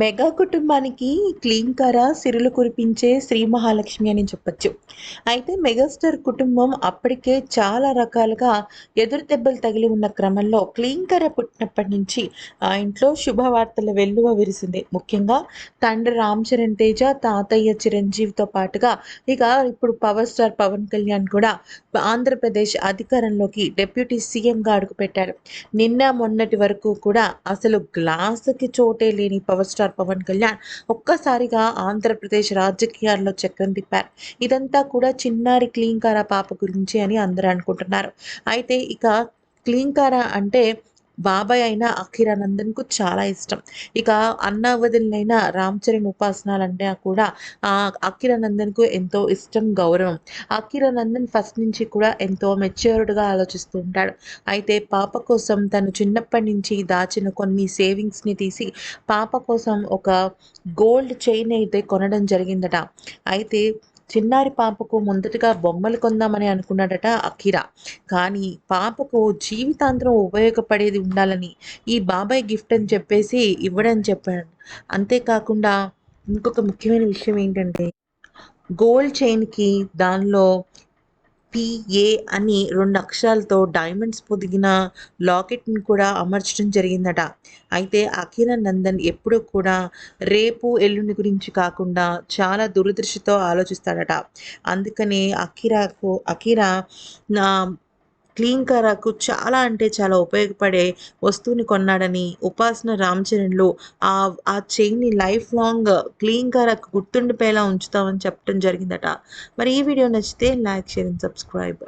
Mega కుటుంబానికి క్లీంకర సిరులు కురిపించే శ్రీ మహాలక్ష్మి అని చెప్పొచ్చు. అయితే మెగాస్టార్ కుటుంబం అప్పటికే చాలా రకాలుగా ఎదురు దెబ్బలు తగిలి ఉన్న క్రమంలో క్లీంకర పుట్టినప్పటి నుంచి ఆ ఇంట్లో శుభవార్తల వెల్లువ విరిసింది. ముఖ్యంగా తండ్రి రామ్ చరణ్ తేజ తాతయ్య చిరంజీవితో పాటుగా ఇక ఇప్పుడు పవర్ స్టార్ పవన్ కళ్యాణ్ కూడా ఆంధ్రప్రదేశ్ అధికారంలోకి డిప్యూటీ సీఎంగా అడుగుపెట్టారు. నిన్న మొన్నటి వరకు కూడా అసలు గ్లాసుకి చోటే లేని పవర్ స్టార్ పవన్ కళ్యాణ్. ఒక్కసారిగా ఆంధ్రప్రదేశ్ రాజకీయాల్లో చక్రం తిప్పారు. ఇదంతా కూడా చిన్నారి క్లీంకార పాప గురించి అని అందరూ అనుకుంటున్నారు. అయితే ఇక క్లీంకార అంటే బాబాయ్ అయిన అఖిరానందన్కు చాలా ఇష్టం. ఇక అన్న వదిలినైన రామ్ చరణ్ ఉపాసనాలంటే కూడా ఆ అఖిరానందన్కు ఎంతో ఇష్టం గౌరవం. అఖిరానందన్ ఫస్ట్ నుంచి కూడా ఎంతో మెచ్యూర్డ్గా ఆలోచిస్తూ ఉంటాడు. అయితే పాప కోసం తను చిన్నప్పటి నుంచి దాచిన కొన్ని సేవింగ్స్ని తీసి పాప కోసం ఒక గోల్డ్ చైన్ అయితే కొనడం జరిగిందట. అయితే చిన్నారి పాపకు మొదటగా బొమ్మలు కొందామని అనుకున్నాడట అఖిరా కానీ పాపకు జీవితాంతరం ఉపయోగపడేది ఉండాలని ఈ బాబాయ్ గిఫ్ట్ అని చెప్పేసి ఇవ్వడం చెప్పాడు. అంతేకాకుండా ఇంకొక ముఖ్యమైన విషయం ఏంటంటే గోల్డ్ చైన్కి దానిలో పిఏ అని రెండు అక్షరాలతో డైమండ్స్ పొదిగిన లాకెట్ని కూడా అమర్చడం జరిగిందట. అయితే అఖిర నందన్ ఎప్పుడూ కూడా రేపు ఎల్లుండి గురించి కాకుండా చాలా దురదృష్టితో ఆలోచిస్తాడట. అందుకనే అఖిరాకు అఖిర నా క్లీన్ కరాకు చాలా అంటే చాలా ఉపయోగపడే వస్తువుని కొన్నాడని ఉపాసన రామ్ చరణ్లు ఆ ఆ చైన్ని లైఫ్ లాంగ్ క్లీన్ కరాకు గుర్తుండిపోయేలా ఉంచుతామని చెప్పడం జరిగిందట. మరి ఈ వీడియో నచ్చితే లైక్ షేర్ అండ్ సబ్స్క్రైబ్